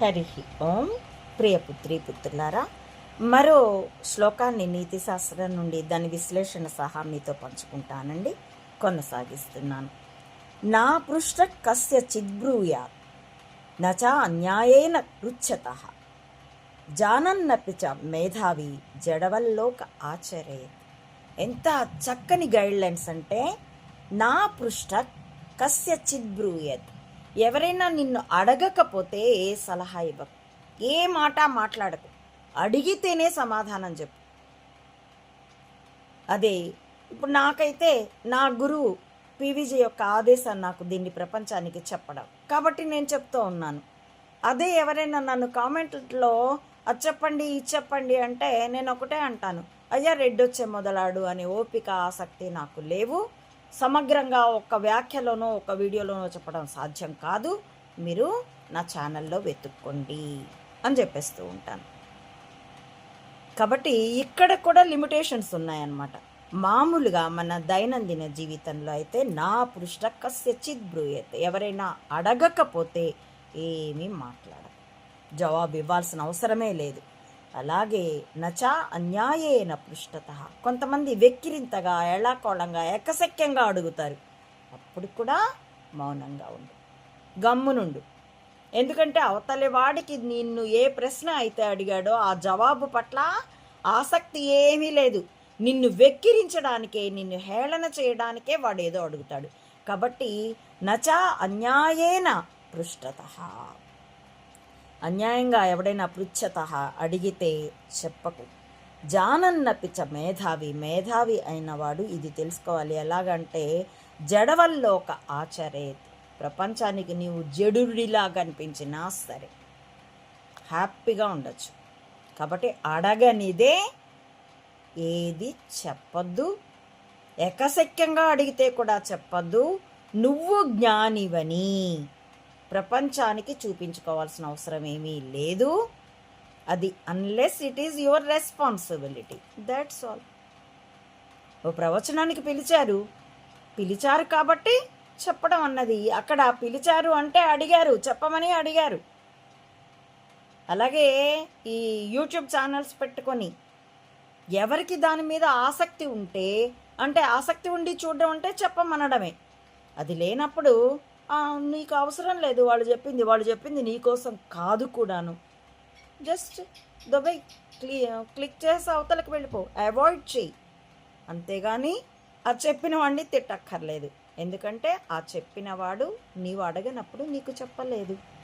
హరి ఓం. ప్రియపుత్రి పుత్రులారా మరో శ్లోకాన్ని నీతి శాస్త్రం నుండి దాని విశ్లేషణ సహా మీతో పంచుకుంటానండి. కొనసాగిస్తున్నాను. నా పృష్ట కస్య చిద్బ్రూయా నచా అన్యాయేన పృచ్చత జానన్నపి చ మేధావి జడవల్లోక ఆచరే ఎంత చక్కని గైడ్ లైన్స్ అంటే నా పృష్ట కస్య చిద్బ్రూయత్. ఎవరైనా నిన్ను అడగకపోతే ఏ సలహా ఇవ్వకు. ఏ మాట మాట్లాడకు. అడిగితేనే సమాధానం చెప్పు. అదే ఇప్పుడు నాకైతే నా గురువు పీవీజీ యొక్క ఆదేశం నాకు దీన్ని ప్రపంచానికి చెప్పడం. కాబట్టి నేను చెప్తూ ఉన్నాను. అదే ఎవరైనా నన్ను కామెంట్లో అది చెప్పండి ఇది చెప్పండి అంటే నేను ఒకటే అంటాను. అయ్యా రెడ్డొచ్చే మొదలాడు అనే ఓపిక ఆసక్తి నాకు లేవు. సమగ్రంగా ఒక వ్యాఖ్యలోనో ఒక వీడియోలోనో చెప్పడం సాధ్యం కాదు. మీరు నా ఛానల్లో వెతుక్కోండి అని చెప్పేస్తూ ఉంటాను. కాబట్టి ఇక్కడ కూడా లిమిటేషన్స్ ఉన్నాయన్నమాట. మామూలుగా మన దైనందిన జీవితంలో అయితే నా పృష్ట కస్య బ్రూయత్. ఎవరైనా అడగకపోతే ఏమీ మాట్లాడ జవాబు ఇవ్వాల్సిన అవసరమే లేదు. అలాగే నచా అన్యాయేన పృష్టత. కొంతమంది వెక్కిరింతగా ఎళ్ళాకోళంగా ఎక్కసెక్యంగా అడుగుతారు. అప్పుడు కూడా మౌనంగా ఉండు. గమ్మునుండు ఎందుకంటే అవతలి వాడికి నిన్ను ఏ ప్రశ్న అయితే అడిగాడో ఆ జవాబు పట్ల ఆసక్తి ఏమీ లేదు. నిన్ను వెక్కిరించడానికే నిన్ను హేళన చేయడానికే వాడు ఏదో అడుగుతాడు. కాబట్టి నచా అన్యాయేన పృష్టత. అన్యాయంగా ఎవడైనా పృచ్ఛత అడిగితే చెప్పకు. జానన్నపిచ మేధావి మేధావి అయినవాడు ఇది తెలుసుకోవాలి. ఎలాగంటే జడవల్లో ఒక ఆచరే ప్రపంచానికి నీవు జడుడిలా కనిపించినా సరే హ్యాపీగా ఉండొచ్చు. కాబట్టి అడగనిదే ఏది చెప్పొద్దు. ఎకశక్యంగా అడిగితే కూడా చెప్పొద్దు. నువ్వు జ్ఞానివని. ప్రపంచానికి చూపించుకోవాల్సిన అవసరం ఏమీ లేదు. అది unless it is your responsibility that's all ఓ ప్రవచనానికి పిలిచారు. పిలిచారు కాబట్టి చెప్పడం అన్నది. అక్కడ పిలిచారు అంటే అడిగారు. చెప్పమని అడిగారు. అలాగే ఈ యూట్యూబ్ ఛానల్స్ పెట్టుకొని ఎవరికి దాని మీద ఆసక్తి ఉంటే అంటే ఆసక్తి ఉండి చూడడం అంటే చెప్పమనడమే. అది లేనప్పుడు నీకు అవసరం లేదు. వాళ్ళు చెప్పింది వాళ్ళు చెప్పింది నీకోసం కాదు కూడాను. జస్ట్ దుబాయ్ క్లీ క్లిక్ చేసి అవతలకి వెళ్ళిపో. అవాయిడ్ చేయి. అంతేగాని ఆ చెప్పిన వాడిని తిట్టక్కర్లేదు. ఎందుకంటే ఆ చెప్పిన వాడు నీవు అడగనప్పుడు నీకు చెప్పలేదు.